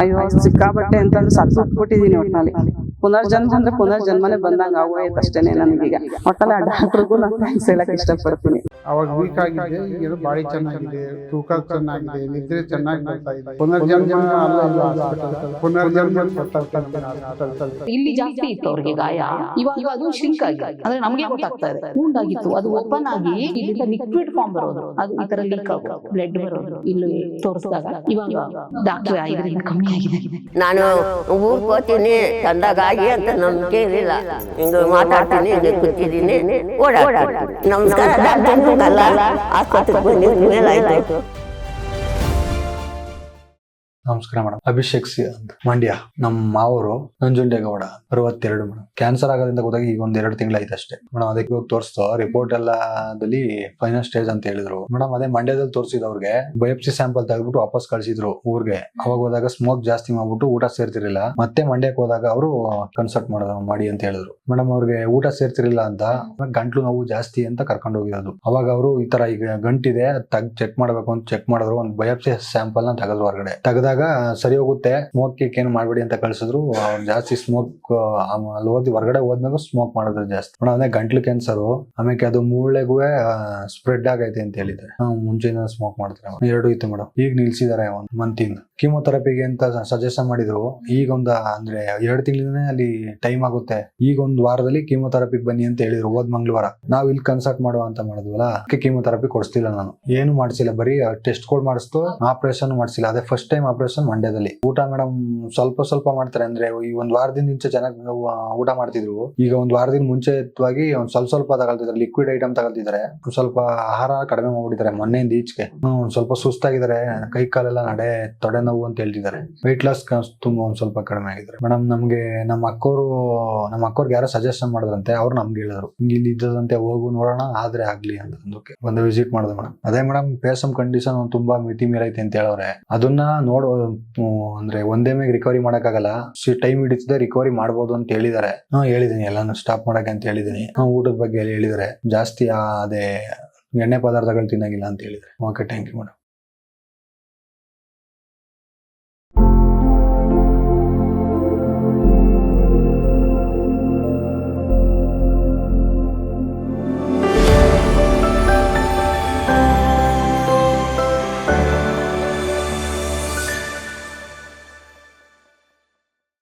ಅಯ್ಯೋ ಸಿಕ್ಕಾಬಟ್ಟೆ ಅಂತಂದ್ರೆ ಸತ್ತು ಬಿಟ್ಟಿದೀನಿ ಒಟ್ನಲ್ಲಿ. ಪುನರ್ಜನ್ಮ ಅಂದ್ರೆ ಪುನರ್ಜನ್ಮನೆ ಬಂದಂಗ ಆಗೋಯ್ತು ಅಷ್ಟೇನೆ ನನಗೀಗ. ಒಟ್ಟಲ್ಲಿ ಆ ಡಾಕ್ಟ್ರಿಗೂ ನಾನು ಥ್ಯಾಂಕ್ಸ್ ಹೇಳಕ್ ಇಷ್ಟಪಡ್ತೀನಿ. ಅವಾಗ ವೀಕ್ ಆಗಿದೆ ಈಗ ಬಾಡಿ ಚೆನ್ನಾಗಿದೆ ತೂಕ ಚೆನ್ನಾಗಿದೆ ನಿದ್ರೆ ಚೆನ್ನಾಗಿ ಬರ್ತಾ ಇದೆ. ಪುನರ್ಜನ್ಮ ಅಲ್ಲ ಅಲ್ಲ hospital. ಪುನರ್ಜನ್ಮ ಇಲ್ಲಿ ಜಾಸ್ತಿ ಇತ್ತು ಅವ್ರಿಗೆ ಗಾಯ. ಇವಾಗ ಅದು ಶಿಂಕ್ ಆಗಿದೆ. ಅಂದ್ರೆ ನಮಗೆ ಗೊತ್ತಾಗ್ತಾ ಇದೆ. wound ಆಗಿತ್ತು ಅದು ಓಪನ್ ಆಗಿ ಇಲ್ಲಿಂದ ಲಿಕ್ವಿಡ್ ಫಾರ್ಮ್ ಬರೋದು. ಅದು ಈ ತರ ಲೀಕ್ ಆಗೋದು. ಬ್ಲಡ್ ಬರೋದು. ಇಲ್ಲಿ ತೋರಿಸಿದಾಗ ಇವಾಗ ಡಾಕ್ಟರ್ ಇದರಿಂದ ಕಮ್ಮಿ ಆಗಿದೆ. ನಾನು ಊರ್ಗೆ ಹೋಗ್ತೀನಿ ತಂದಾಗಿ ಅಂತ ನಂಬಿಕೆ ಇರಲಿಲ್ಲ ಹಿಂಗ್ ಮಾತಾಡ್ತೀನಿ ಹಿಂಗೆ ಕೂತಿದ್ದೀನಿ ಓಡಾಡ್ತೀನಿ. ನಮಸ್ಕಾರ. ಡಾಕ್ಟರ್ ಅಲ್ಲ ಆಸ್ಪತ್ರೆಗೆ ಬಂದಿದ್ದು ಮೇಲಾಯ್ತು ನಮಸ್ಕಾರ ಮೇಡಮ್. ಅಭಿಷೇಕ್ ಸಿ ಅಂತ. ಮಂಡ್ಯ. ನಮ್ಮ ಮಾವರು ನಂಜುಂಡೇಗೌಡ ಅರವತ್ತೆರಡು ಮೇಡಮ್. ಕ್ಯಾನ್ಸರ್ ಆಗೋದ್ರಿಂದ ಗೊತ್ತಾಗಿ ಈಗ ಒಂದ್ ಎರಡು ತಿಂಗಳಾಯ್ತು ಅಷ್ಟೇ. ಮೇಡಮ್, ಅದಕ್ಕೆ ಹೋಗಿ ತೋರಿಸ್ತು. ರಿಪೋರ್ಟ್ ಎಲ್ಲದಲ್ಲಿ ಫೈನಲ್ ಸ್ಟೇಜ್ ಅಂತ ಹೇಳಿದ್ರು. ಮೇಡಮ್, ಅದೇ ಮಂಡ್ಯದಲ್ಲಿ ತೋರಿಸಿದವ್ರಿಗೆ ಬಯೋಪ್ಸಿ ಸ್ಯಾಂಪಲ್ ತೆಗೆದ್ಬಿಟ್ಟು ವಾಪಸ್ ಕಳ್ಸಿದ್ರು ಊರಿಗೆ. ಅವಾಗ ಹೋದಾಗ ಸ್ಮೋಕ್ ಜಾಸ್ತಿ ಮಾಡ್ಬಿಟ್ಟು ಊಟ ಸೇರ್ತಿರ್ಲಿಲ್ಲ. ಮತ್ತೆ ಮಂಡ್ಯಕ್ಕೆ ಹೋದಾಗ ಅವರು ಕನ್ಸಲ್ಟ್ ಮಾಡೋದು ಮಾಡಿ ಅಂತ ಹೇಳಿದ್ರು. ಮೇಡಮ್, ಅವ್ರಿಗೆ ಊಟ ಸೇರ್ತಿರ್ಲಿಲ್ಲ ಅಂತ ಗಂಟ್ಲು ನೋವು ಜಾಸ್ತಿ ಅಂತ ಕರ್ಕೊಂಡು ಹೋಗಿರೋದು. ಅವಾಗ ಅವರು ಈ ತರ ಈಗ ಗಂಟಿದೆ, ತಗ್ ಚೆಕ್ ಮಾಡ್ಬೇಕು ಅಂತ ಚೆಕ್ ಮಾಡಿದ್ರು. ಒಂದು ಬಯೋಪ್ಸಿ ಸ್ಯಾಂಪಲ್ನ ತೆಗೆದ್ರು ಹೊರಗಡೆ. ತೆಗೆದಾಗ ಸರಿ ಹೋಗುತ್ತೆ ಸ್ಮೋಕ್ ಏನು ಮಾಡ್ಬೇಡಿ ಅಂತ ಕಳ್ಸಿದ್ರು. ಜಾಸ್ತಿ ಸ್ಮೋಕ್ ಅಲ್ಲಿ ಹೋದ್, ಹೊರಗಡೆ ಹೋದ್ಮೇಲೆ ಸ್ಮೋಕ್ ಮಾಡಿದ್ರು ಜಾಸ್ತಿ. ಅದೇ ಗಂಟ್ಲು ಕ್ಯಾನ್ಸರ್ ಆಮೇಲೆ ಅದು ಮೂಳೆಗೂ ಸ್ಪ್ರೆಡ್ ಆಗೈತೆ ಅಂತ ಹೇಳಿದ್ರೆ ಮುಂಚೆಯಿಂದ ಸ್ಮೋಕ್ ಮಾಡ್ತಾರೆ ಎರಡು ಇತ್ತು ಮೇಡಮ್ ಈಗ ನಿಲ್ಸಿದ್ದಾರೆ ಒಂದು ಇಂದ ಕೀಮೋಥೆರಪಿಗೆ ಅಂತ ಸಜೆಷನ್ ಮಾಡಿದ್ರು. ಈಗ ಒಂದು, ಅಂದ್ರೆ ಎರಡು ತಿಂಗಳಿಂದ ಅಲ್ಲಿ ಟೈಮ್ ಆಗುತ್ತೆ. ಈಗ ಒಂದು ವಾರದಲ್ಲಿ ಕೀಮೋಥೆರಪಿಗೆ ಬನ್ನಿ ಅಂತ ಹೇಳಿದ್ರು, ಹೋದ್ ಮಂಗಳವಾರ. ನಾವ್ ಇಲ್ಲಿ ಕನ್ಸಲ್ಟ್ ಮಾಡುವ ಅಂತ ಮಾಡಿದ್ವಲ್ಲ, ಅದಕ್ಕೆ ಕೀಮೋಥೆರಪಿ ಕೊಡಿಸ್ತಿಲ್ಲ ನಾನು. ಏನು ಮಾಡಿಸಿಲ್ಲ, ಬರೀ ಟೆಸ್ಟ್ ಕೋಡ್ ಮಾಡಿಸ್ತು ಆಪರೇಷನ್ ಮಾಡಿಸಿಲ್ಲ. ಅದೇ ಫಸ್ಟ್ ಟೈಮ್ ಆಪರೇಷನ್ ಮಂಡ್ಯದಲ್ಲಿ ಊಟ ಮೇಡಮ್ ಸ್ವಲ್ಪ ಸ್ವಲ್ಪ ಮಾಡ್ತಾರೆ. ಅಂದ್ರೆ ಈ ಒಂದ್ ವಾರದಿಂದ ಮುಂಚೆ ಚೆನ್ನಾಗಿ ಊಟ ಮಾಡ್ತಿದ್ರು. ಈಗ ಒಂದ್ ವಾರದಿಂದ ಮುಂಚೆವಾಗಿ ಒಂದ್ ಸ್ವಲ್ಪ ಸ್ವಲ್ಪ ತಗೊಳ್ತಿದ್ದಾರೆ ಲಿಕ್ವಿಡ್ ಐಟಮ್ ತಗೊಳ್ತಿದ್ದಾರೆ ಸ್ವಲ್ಪ ಆಹಾರ ಕಡಿಮೆ ಮಾಡ್ಬಿಟ್ಟಿದ್ದಾರೆ ಮೊನ್ನೆಯಿಂದ ಈಚೆಗೆ. ಒಂದ್ ಸ್ವಲ್ಪ ಸುಸ್ತಾಗಿದ್ದಾರೆ. ಕೈ ಕಾಲೆಲ್ಲ ನಡೆ, ತೊಡೆ ನೋವು ಅಂತ ಹೇಳ್ತಿದ್ದಾರೆ. ವೆಯ್ಟ್ ಲಾಸ್ ತುಂಬಾ ಒಂದ್ ಸ್ವಲ್ಪ ಕಡಿಮೆ ಆಗಿದ್ರೆ ಮೇಡಮ್ ನಮ್ಗೆ ನಮ್ಮ ಅಕ್ಕೋರು, ನಮ್ಮ ಅಕ್ಕೋರ್ಗೆ ಯಾರೋ ಸಜೆಷನ್ ಮಾಡಿದ್ರಂತೆ. ಅವ್ರು ನಮ್ಗೆ ಹೇಳಿದ್ರು. ಇಲ್ಲಿ ಇದ್ದದಂತೆ ಹೋಗು ನೋಡೋಣ, ಆದ್ರೆ ಆಗ್ಲಿ ಅಂತ ಒಂದು ವಿಸಿಟ್ ಮಾಡಿದೆ ಮೇಡಮ್ ಅದೇ ಮೇಡಮ್ ಪೇಸಮ್ ಕಂಡೀಷನ್ ತುಂಬಾ ಮಿತಿ ಮೀರೈತೆ ಅಂತ ಹೇಳವ್ರೆ. ಅದನ್ನ ನೋಡೋ ಅಂದ್ರೆ ಒಂದೇ ಮೇಗ್ ರಿಕವರಿ ಮಾಡಕ್ಕಾಗಲ್ಲ. ಟೈಮ್ ಹಿಡಿತದೆ ರಿಕವರಿ ಮಾಡಬಹುದು ಅಂತ ಹೇಳಿದಾರೆ. ಹಾ, ಹೇಳಿದೀನಿ, ಎಲ್ಲಾನು ಸ್ಟಾಪ್ ಮಾಡಕ್ಕೆ ಅಂತ ಹೇಳಿದೀನಿ. ಹಾ, ಊಟದ ಬಗ್ಗೆ ಹೇಳಿದಾರೆ. ಜಾಸ್ತಿ ಅದೇ ಎಣ್ಣೆ ಪದಾರ್ಥಗಳು ತಿನ್ನಂಗಿಲ್ಲ ಅಂತ ಹೇಳಿದ್ರೆ. Okay thank you madam